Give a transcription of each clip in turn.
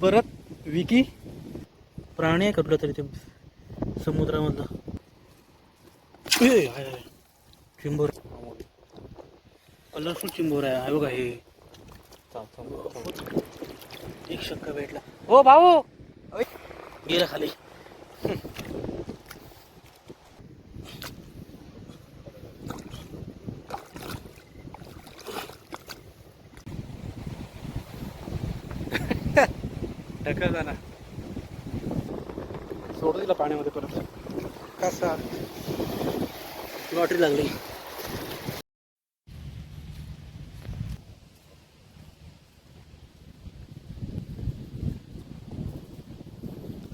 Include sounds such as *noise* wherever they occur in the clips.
परत विकी प्राणी आहे कुठला तरी ते समुद्रामधला? चिंबोर. कलरफुल चिंबोर आहे आहे बघा हे. एक शक्का भेटला. हो भाऊ! अय, गेला खाली. ढकल जाणार सोडू दिला पाण्यामध्ये परत. कसा? लॉटरी लागली.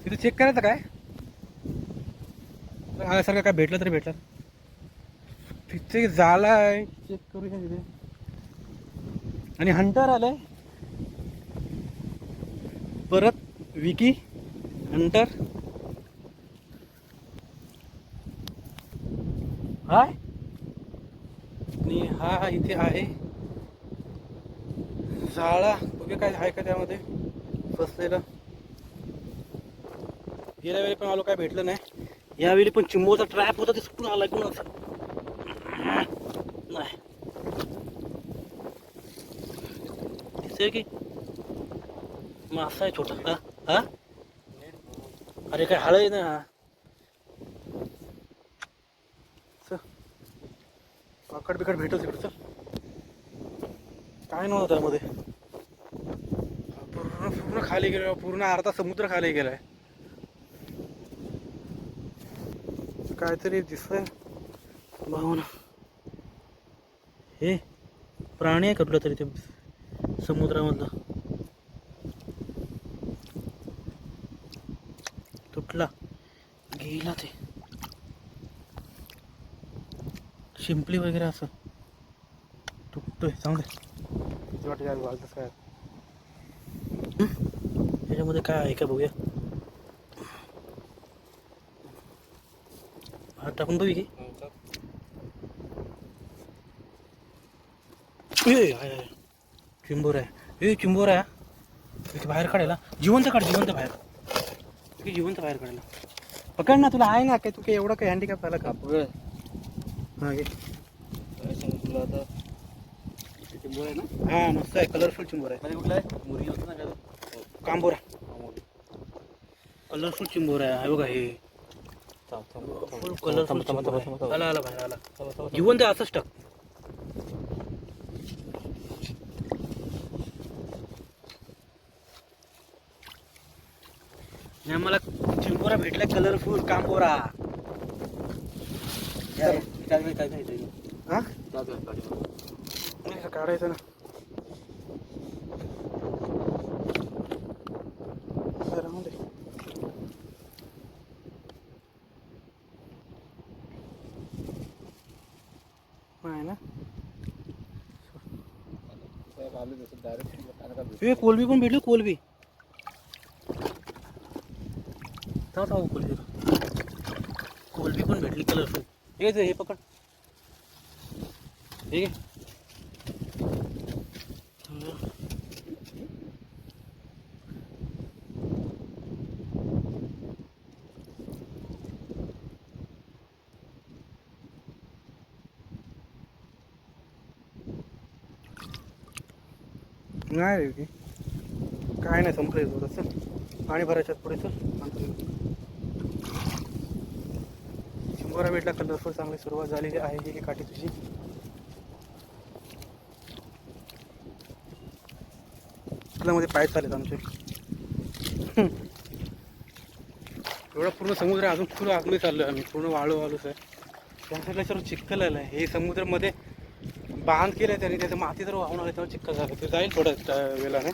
तिथे चेक करायचं काय? आल्यासारखं काय भेटलं तरी भेटलं. तिथे झाला आहे. चेक करूया तिथे आणि हंटर आलाय. परत विकी हंटर हाय. आणि हा इथे आहे. झाडा बघे काय आहे का त्यामध्ये. फसलेलं. गेल्या वेळी पण आलो काय भेटलं नाही. यावेळी पण चिंबोचा ट्रॅप होता ते सुटून आला कोणाचा नाही. दिसतंय की? मासा आहे छोटा। हा? हा? अरे काय हळ आहे ना हा। पाकड बिकड भेटत इकडचं चल काय नव्हतं त्यामध्ये पूर्ण पूर्ण खाली गेलो हो, पूर्ण अर्धा समुद्र खाली गेलाय काहीतरी दिसतंय। भावना। हे प्राणी आहे कुठला तरी ते समुद्रामधला तुटला गेला ते शिंपली वगैरे असं. तुटतोय चांगलं किती वाटतं यार घालतस काय? याच्यामध्ये काय आहे का बघूया. हात टाकून बघू की. चिंबोर आहे ए चिंबोर आहे बाहेर काढायला. जिवंत काढ जिवंत बाहेर. जिवंत बाहेर काढायला. पकड ना तुला आहे ना काय? तू काय एवढं काय हँडिकॅप झाला का? हा घे. तुला आता? चिंबोर आहे ना? हा मस्त आहे. कलरफुल चिंबोर आहे. मध्ये कुठला आहे? मुरी होतं ना काय? कांबोरा. कलरफुल चिंबोर आहे. बघा हे. फुल कलरफुल आला आला बाहेर आला. जिवंत आहे असंच टाक. आणि आम्हाला चिंबोरा भेटला कलरफुल कांबोरा. हा नाही, काढायचं ना राहून दे. नाही ना. ए कोलबी पण भेटली? कोलबी. कोलबी पण भेटली कलरफुल हे हे पकड. ठीक आहे? नाही रे ती. काय नाही संपलं थोडंसं पाणी भरायच्यात पुढे सर बरा भेटला कलरफुल चांगली सुरुवात झालेली आहे ही काठी तुझी मध्ये पाय चालेत आमचे. एवढा पूर्ण समुद्र आहे, अजून पूर्ण आतमध्ये आहे आम्ही. पूर्ण वाळू वाळूच आहे. त्या साईडला सर्व चिखल आलं आहे हे समुद्रामध्ये बांध केलं आहे त्यांनी त्याचं माती जर वाहून आलं तेव्हा चिखल झालं. ते जाईल थोड्या वेळाने.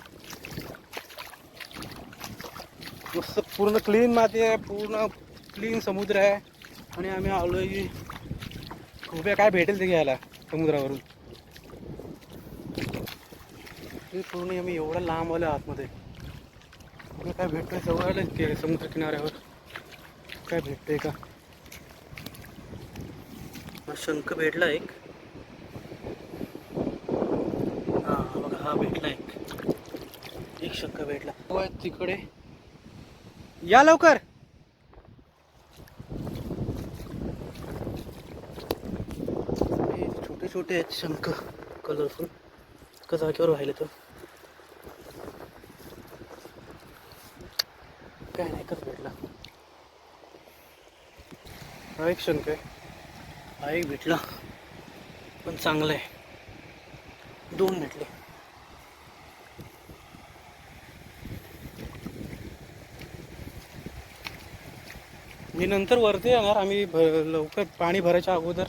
मस्त पूर्ण क्लीन माती आहे पूर्ण क्लीन समुद्र आहे. आणि आम्ही आलो की उभ्या काय भेटेल ते घ्यायला समुद्रावरून. ते पूर्ण आम्ही एवढा लांब आलो आतमध्ये काय भेटतोय जवळ आलं ते समुद्र किनाऱ्यावर काय भेटतंय का? शंख भेटला एक. हा बघा हा भेटला एक. एक शंख भेटला. तिकडे. या लवकर हे छोटे आहेत शंख कलरफुल एका जागेवर व्हायला तर काय नाही एकच भेटला. हा एक शंख आहे. हा एक भेटला. पण चांगला आहे. दोन भेटले. मी नंतर वरती येणार. आम्ही भ लवकर पाणी भरायच्या अगोदर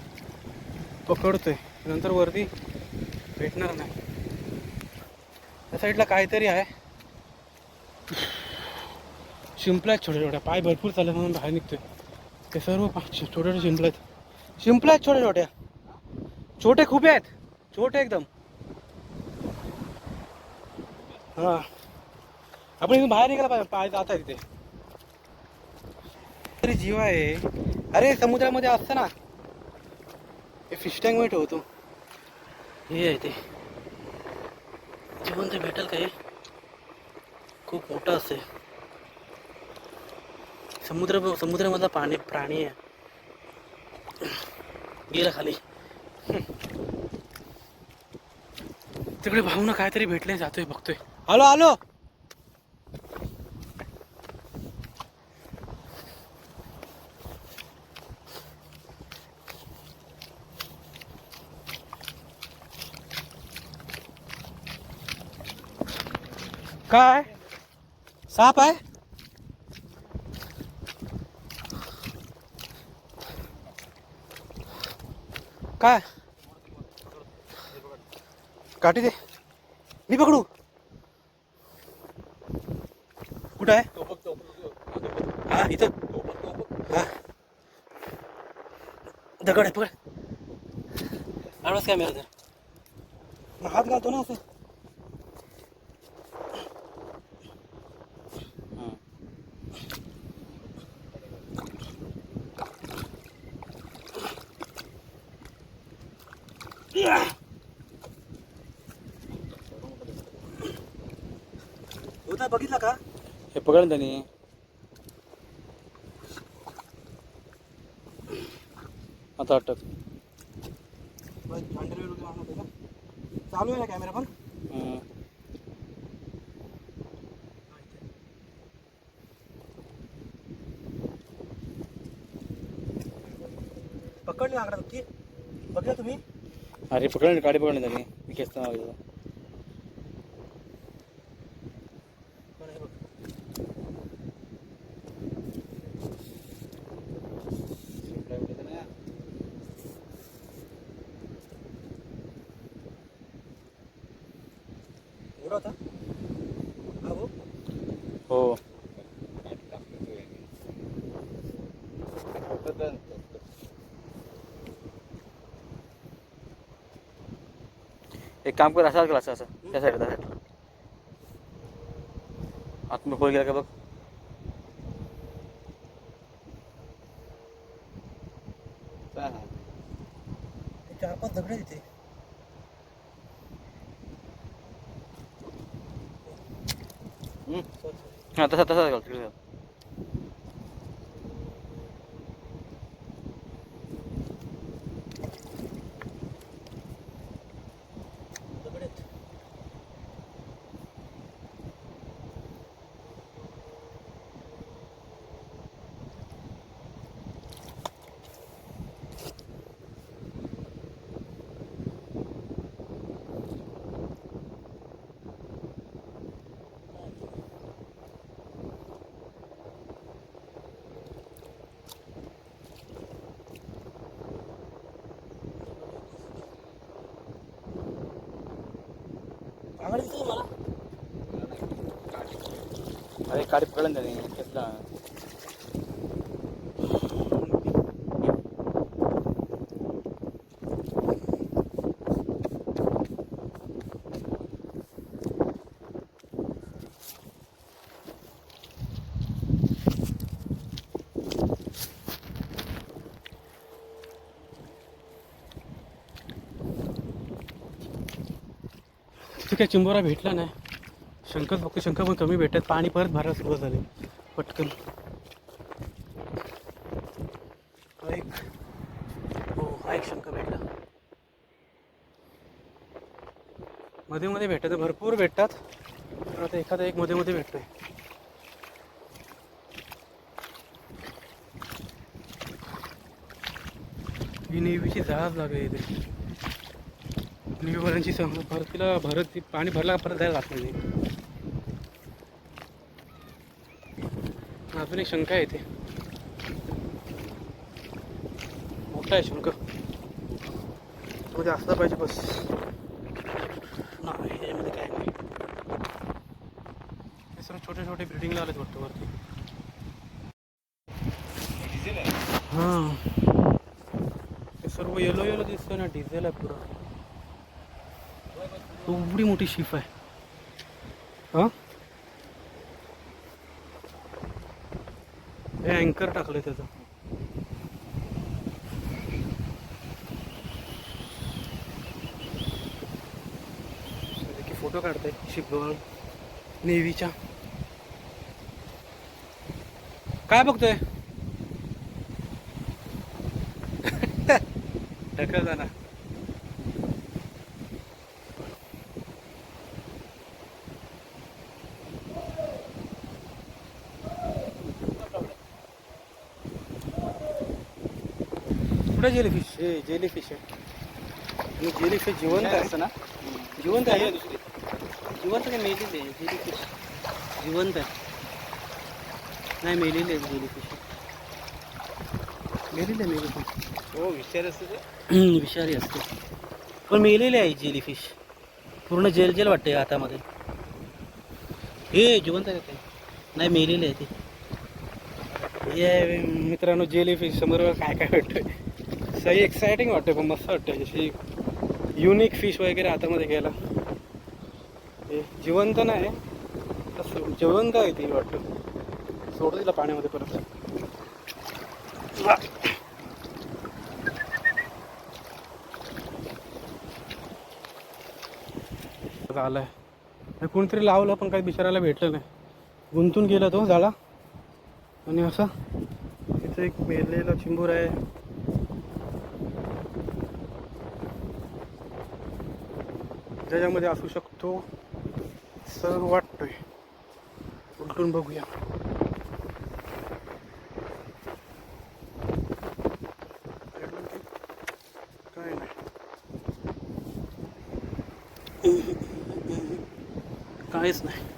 पकडतोय. नंतर वरती भेटणार नाही. त्या साईडला काहीतरी आहे. शिंपल्या आहेत छोट्या छोट्या. पाय भरपूर चालले म्हणून बाहेर निघतोय. ते सर्व पा- छोटे छोटे शिंपल्या आहेत. शिंपल्या आहेत छोट्या छोट्या. छोटे खूप आहेत. छोटे एकदम. हा. आपण इथून बाहेर निघायला पाहिजे. पाय जात आहे तिथे तरी जीव आहे. अरे समुद्रामध्ये असतं ना. हे फिश टँकमध्ये ठेवतो. हे आहे ते. जिवंत भेटेल काही खूप मोठं असते समुद्र समुद्रामधला पाणी प्राणी आहे. गेला खाली. तिकडे भाऊना काहीतरी भेटले जातोय बघतोय. हॅलो आलो काय? साप आहे? काय? काठी दे. मी पकडू. कुठं आहे? हा इथं. हा. दगड आहे पकड. आडवाच काय तर हात घालतो ना असं होता बघितला का हे पकड त्यांनी. आता अटक. चालू आहे ना कॅमेरा पण. पकडली आकडा नक्की. बघला तुम्ही? अरे पकड ना गाडी पकड ना त्यांनी. मी खेचतो ना एवढा होता? हा भाऊ? हो. एक काम कर असाच क्लास असं. त्या साईडला आतमध्ये खोल गेला का बघ? चार पाच दगड तिथे. हां तसा तसाच घाल चांगलं दिसतंय मला अरे गाडी काही चिंबोरा भेटला नाही. शंकर फक्त शंकर पण कमी भेटतात. पाणी परत भरायला सुरुवात झाली. पटकन. एक. हो हा एक शंकर भेटला. मध्ये मध्ये भेटत भरपूर भेटतात. पण आता एखादा एक मध्ये मध्ये भेटतोय. ही नेहमीची जहाज लागली इथे. नेव्हीवाल्यांची सम भरतीला तिला भरत ती पाणी भरला परत जायला लागतं नाही. अजून एक शंका आहे मोठा आहे शंका मध्ये असला पाहिजे बस. नाही काय नाही. हे सर्व छोटे छोटे बिल्डिंगला आलेत वाटतं वरती. हां. सर्व येलो येलो दिसतोय ना डिझेल आहे पुरा. एवढी मोठी शिप आहे. हां? हे अँकर टाकलंय त्याचं. की फोटो काढताय शिप नेव्हीच्या. काय बघतोय? *laughs* ढकल जाणार कुठे जेलीफिश हे जेलीफिश आहे. आणि जेलीफिश जिवंत आहे ना? जिवंत आहे ना? जिवंत काय मेलेली आहे जेलीफिश जिवंत आहे. नाही मेलेली आहे जेलीफिश मेलेली आहे मेलेली हो विचार असते ते. विषारी असते. पण मेलेली आहे जेलीफिश पूर्ण जेल जेल वाटते हातामध्ये. हे जिवंत आहे काय नाही मेलेली आहे ती. हे मित्रांनो जेलीफिश समोर काय काय वाटतंय सही एक्साइटिंग वाटते पण मस्त वाटतं जशी युनिक फिश वगैरे हातामध्ये घ्यायला. हे जिवंत नाही. तसं जिवंत आहे ती वाटतं. सोडू तिला पाण्यामध्ये परत. वा. आलाय. हे कोणतरी लावलं पण काही बिचारायला भेटलं नाही. गुंतून गेला तो झाला. आणि असं तिथं एक मेलेला चिंबूर आहे. ज्याच्यामध्ये असू शकतो सर वाटतोय. उलटून बघूया. काय नाही. काहीच नाही.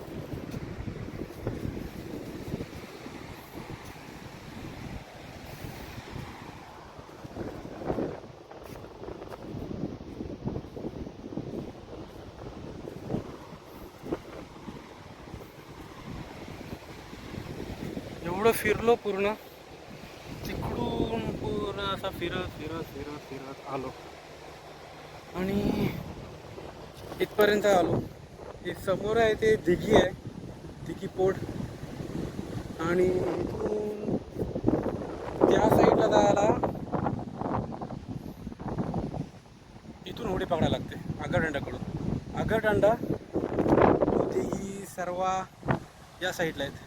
एवढं फिरलो पूर्ण तिकडून पूर्ण असा फिरत फिरत फिरत फिरत आलो. आणि इथपर्यंत आलो. हे समोर आहे ते दिघी आहे दिघी पोट आणि इथून त्या साईडला जायला इथून उडी पकडायला लागते आगरदांडाकडून. आगरदांडा दिघी सर्वा या साईडला आहेत.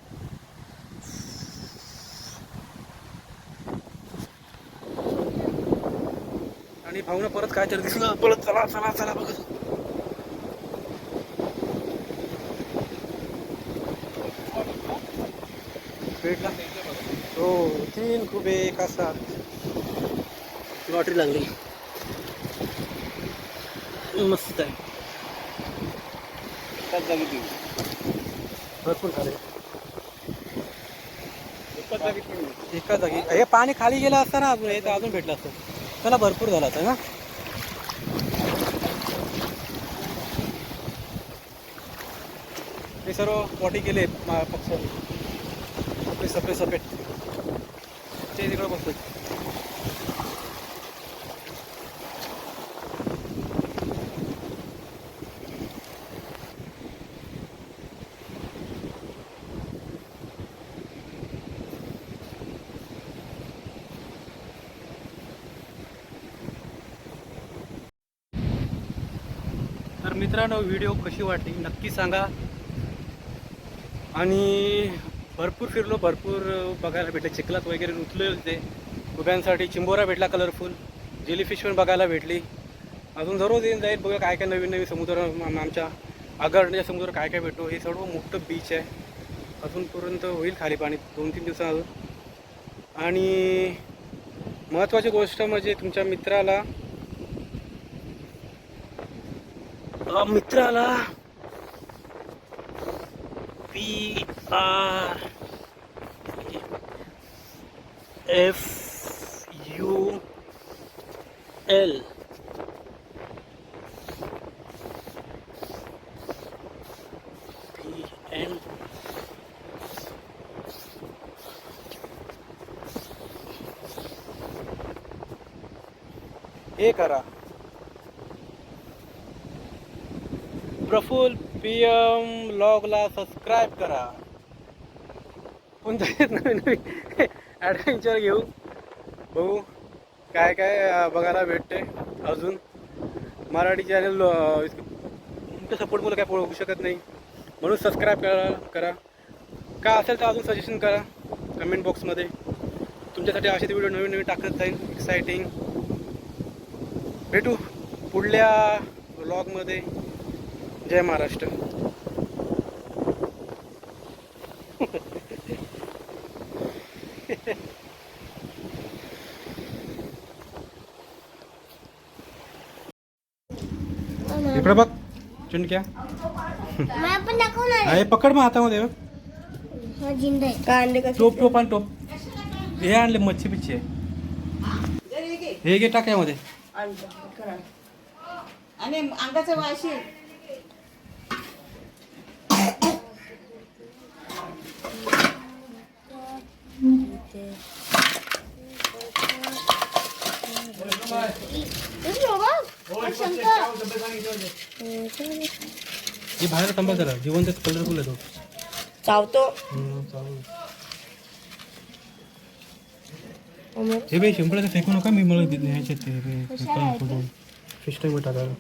आणि भाऊनं परत काय तर दिसलं. परत चला चला चला बघत भेटला. हो तीन खुबे एका साथ लॉटरी लागली. मस्त आहे. भरपूर झाले. एका जागी. हे पाणी खाली गेलं असतं ना अजून हे तर अजून भेटलं असतं. त्याला भरपूर झाला होता ना हे सर्व पॉटी केले पक्ष आपले सफेद सफेद. ते तिकडे बसतात मित्रांनो व्हिडिओ कशी वाटली नक्की सांगा. आणि भरपूर फिरलो भरपूर बघायला भेटले. चिखलात वगैरे रुतले होते. उभ्यांसाठी चिंबोरा भेटला कलरफुल जेलीफिश पण बघायला भेटली. अजून दररोज येऊन जाईल. बघा काय काय नवीन नवीन समुद्र आमच्या आगरच्या समुद्र काय काय भेटतो. हे सर्व मोठं बीच आहे. अजूनपर्यंत होईल खाली पाणी. दोन तीन दिवसात अजून आणि महत्त्वाची गोष्ट म्हणजे तुमच्या मित्राला मित्राला P R F U L P N हे करा प्रफुल पी एम ब्लॉगला सबस्क्राईब करा कोणत्या नवीन नवीन? ॲडव्हेंचर घेऊ. बघू. काय काय बघायला भेटते अजून. मराठी चॅनल तुमच्या सपोर्ट मला काय होऊ शकत नाही. म्हणून सबस्क्राईब करा करा. काय असेल तर अजून सजेशन करा कमेंट बॉक्समध्ये तुमच्यासाठी असे व्हिडिओ नवीन नवीन टाकत जाईल. एक्सायटिंग भेटू पुढल्या ब्लॉगमध्ये जय महाराष्ट्र. इकडे बघ दाखवणार आहे पकड मग हातामध्ये. हा टोप टोप आणि टोप. हे आणले मच्छी पिच्छी हे घे टाक्यामध्ये आणि अंगाचं वाशी. हे बाहेर थांबा जरा जिवंत कलरफुल आहे तो चावतो. हे बाई शिंपळाचं फेकू नका मी मला ह्याच्यात ते फिश टाइम टाकायला